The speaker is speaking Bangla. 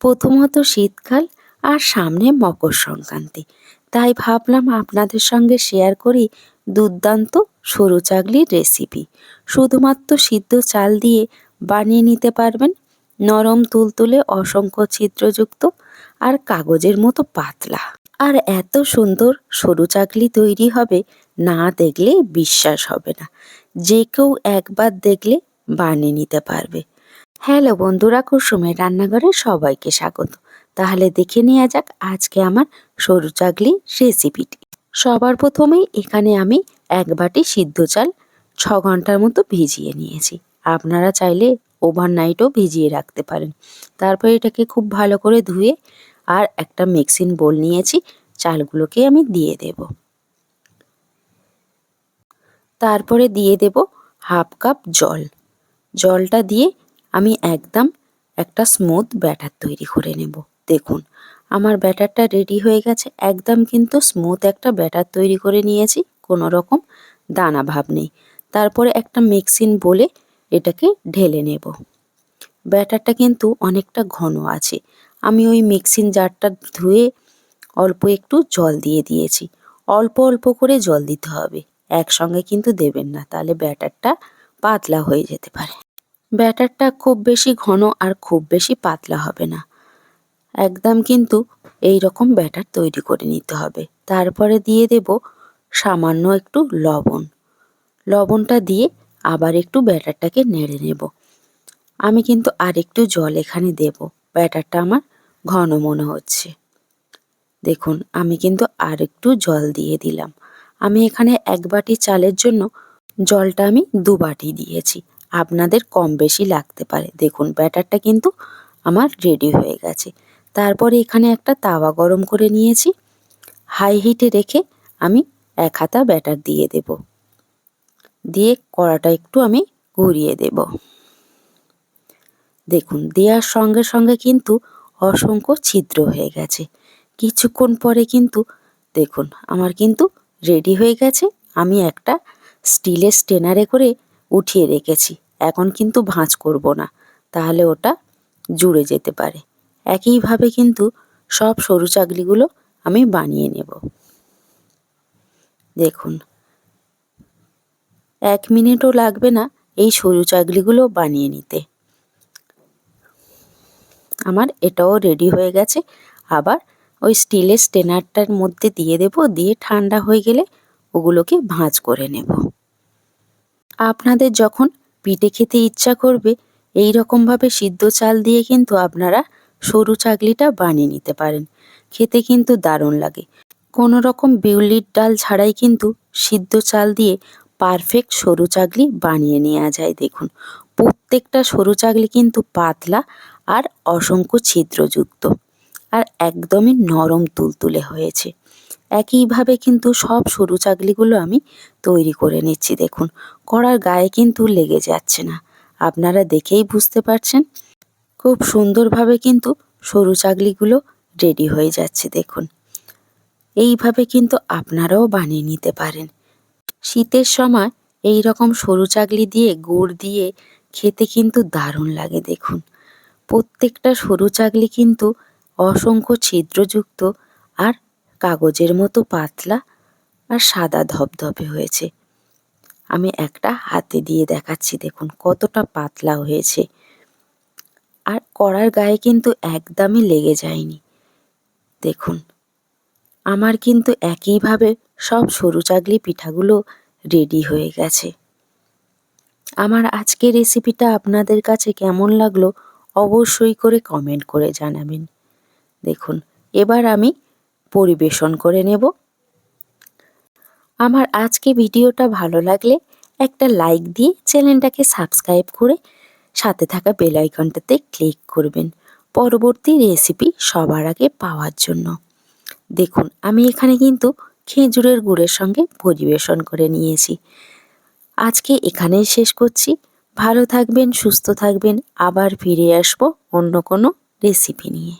প্রথমত শীতকাল আর সামনে মকর সংক্রান্তি। তাই ভাবলাম আপনাদের সঙ্গে শেয়ার করি দুর্দান্ত সরু চাগলির রেসিপি শুধুমাত্র সিদ্ধ চাল দিয়ে বানিয়ে নিতে পারবেন। নরম তুলতুলে অসংখ্য ছিদ্রযুক্ত আর কাগজের মতো পাতলা। আর এত সুন্দর সরু চাকলি তৈরি হবে, না দেখলে বিশ্বাস হবে না। যে কেউ একবার দেখলে বানিয়ে নিতে পারবে। হ্যালো বন্ধুরা, কুসুমের রান্নাঘরে সবাইকে স্বাগত। তাহলে দেখে নেওয়া যাক আজকে আমার সরু চাকলি রেসিপিটি সবার প্রথমেই এখানে আমি এক বাটি সিদ্ধ চাল ছ ঘণ্টার মতো ভিজিয়ে নিয়েছি। আপনারা চাইলে ওভারনাইটও ভিজিয়ে রাখতে পারেন। তারপর এটাকে খুব ভালো করে ধুয়ে আর একটা মিক্সিং বোল নিয়েছি, চালগুলোকে আমি দিয়ে দেব। তারপরে দিয়ে দেব হাফ কাপ জল। জলটা দিয়ে আমি একদম একটা স্মুথ ব্যাটার তৈরি করে নেব। দেখুন, আমার ব্যাটারটা রেডি হয়ে গেছে। একদম কিন্তু স্মুথ একটা ব্যাটার তৈরি করে নিয়েছি, কোনো রকম দানা ভাব নেই। তারপরে একটা মিক্সিং বলে এটাকে ঢেলে নেব। ব্যাটারটা কিন্তু অনেকটা ঘন আছে। আমি ওই মিক্সিং জারটা ধুয়ে অল্প একটু জল দিয়ে দিয়েছি। অল্প অল্প করে জল দিতে হবে। একসঙ্গে কিন্তু দেবেন না, তাহলে ব্যাটারটা পাতলা হয়ে যেতে পারে। ব্যাটারটা খুব বেশি ঘন আর খুব বেশি পাতলা হবে না। একদম কিন্তু এই রকম ব্যাটার তৈরি করে নিতে হবে। তারপরে দিয়ে দেব সামান্য একটু লবণ। লবণটা দিয়ে আবার একটু ব্যাটারটাকে নেড়ে নেব। আমি কিন্তু আরেকটু জল এখানে দেব। ব্যাটারটা আমার ঘন মনে হচ্ছে। দেখুন, আমি কিন্তু আর একটু জল দিয়ে দিলাম। আমি এখানে এক বাটি চালের জন্য জলটা আমি দু বাটি দিয়েছি। আপনাদের কম বেশি লাগতে পারে। দেখুন, ব্যাটারটা কিন্তু আমার রেডি হয়ে গেছে। তারপরে এখানে একটা তাওয়া গরম করে নিয়েছি। হাই হিটে রেখে আমি এক হাতা ব্যাটার দিয়ে দেব। দিয়ে কড়াটা একটু আমি ঘুরিয়ে দেব। দেখুন, দেওয়ার সঙ্গে সঙ্গে কিন্তু অসংখ্য ছিদ্র হয়ে গেছে। কিছুক্ষণ পরে কিন্তু দেখুন, আমার কিন্তু রেডি হয়ে গেছে। আমি একটা স্টিলের স্টেনারে করে উঠিয়ে রেখেছি। এখন কিন্তু ভাঁজ করব না, তাহলে ওটা জুড়ে যেতে পারে। একইভাবে কিন্তু সব সরু চাকলিগুলো আমি বানিয়ে নেব। দেখুন, এক মিনিটও লাগবে না এই সরু চাকলিগুলো বানিয়ে নিতে। আমার এটাও রেডি হয়ে গেছে। আবার ওই স্টিলের স্টেনারটার মধ্যে দিয়ে দেব, দিয়ে ঠান্ডা হয়ে গেলে ওগুলোকে ভাঁজ করে নেব। আপনাদের যখন পিঠে খেতে ইচ্ছা করবে এই রকমভাবে সিদ্ধ চাল দিয়ে কিন্তু আপনারা সরু চাকলিটা বানিয়ে নিতে পারেন। খেতে কিন্তু দারুণ লাগে। কোনো রকম বিউলির ডাল ছাড়াই কিন্তু সিদ্ধ চাল দিয়ে পারফেক্ট সরু চাকলি বানিয়ে নেওয়া যায় দেখুন। প্রত্যেকটা সরু চাকলি কিন্তু পাতলা আর অসংখ্য ছিদ্রযুক্ত। আর একদমই নরম তুলতুলে হয়েছে। একইভাবে কিন্তু সব সরু চাকলিগুলো আমি তৈরি করে নিচ্ছি, দেখুন। কড়ার গায়ে কিন্তু লেগে যাচ্ছে না। আপনারা দেখেই বুঝতে পারছেন। খুব সুন্দরভাবে কিন্তু সরু চাকলিগুলো রেডি হয়ে যাচ্ছে, দেখুন। এইভাবে কিন্তু আপনারাও বানিয়ে নিতে পারেন। শীতের সময় এই রকম সরু চাকলি দিয়ে, গুড় দিয়ে খেতে কিন্তু দারুণ লাগে, দেখুন। প্রত্যেকটা সরু চাকলি কিন্তু অসংখ্য ছিদ্রযুক্ত আর কাগজের মতো পাতলা আর সাদা ধবধবে হয়েছে। আমি একটা হাতে দিয়ে দেখাচ্ছি, দেখুন কতটা পাতলা হয়েছে। আর কড়ার গায়ে কিন্তু একদমই লেগে যায়নি। দেখুন, আমার কিন্তু একইভাবে সব সরু চাগলি পিঠাগুলো রেডি হয়ে গেছে। আমার আজকের রেসিপিটা আপনাদের কাছে কেমন লাগল অবশ্যই করে কমেন্ট করে জানাবেন। দেখুন, এবার আমি পরিবেশন করে নেব। আমার আজকে ভিডিওটা ভালো লাগলে একটা লাইক দিয়ে চ্যানেলটাকে সাবস্ক্রাইব করে সাথে থাকা বেল আইকনটাতে ক্লিক করবেন। পরবর্তী রেসিপি সবার আগে পাওয়ার জন্য। দেখুন, আমি এখানে কিন্তু খেজুরের গুড়ের সঙ্গে পরিবেশন করে নিয়েছি। আজকে এখানেই শেষ করছি। ভালো থাকবেন, সুস্থ থাকবেন। আবার ফিরে আসব অন্য কোনো রেসিপি নিয়ে।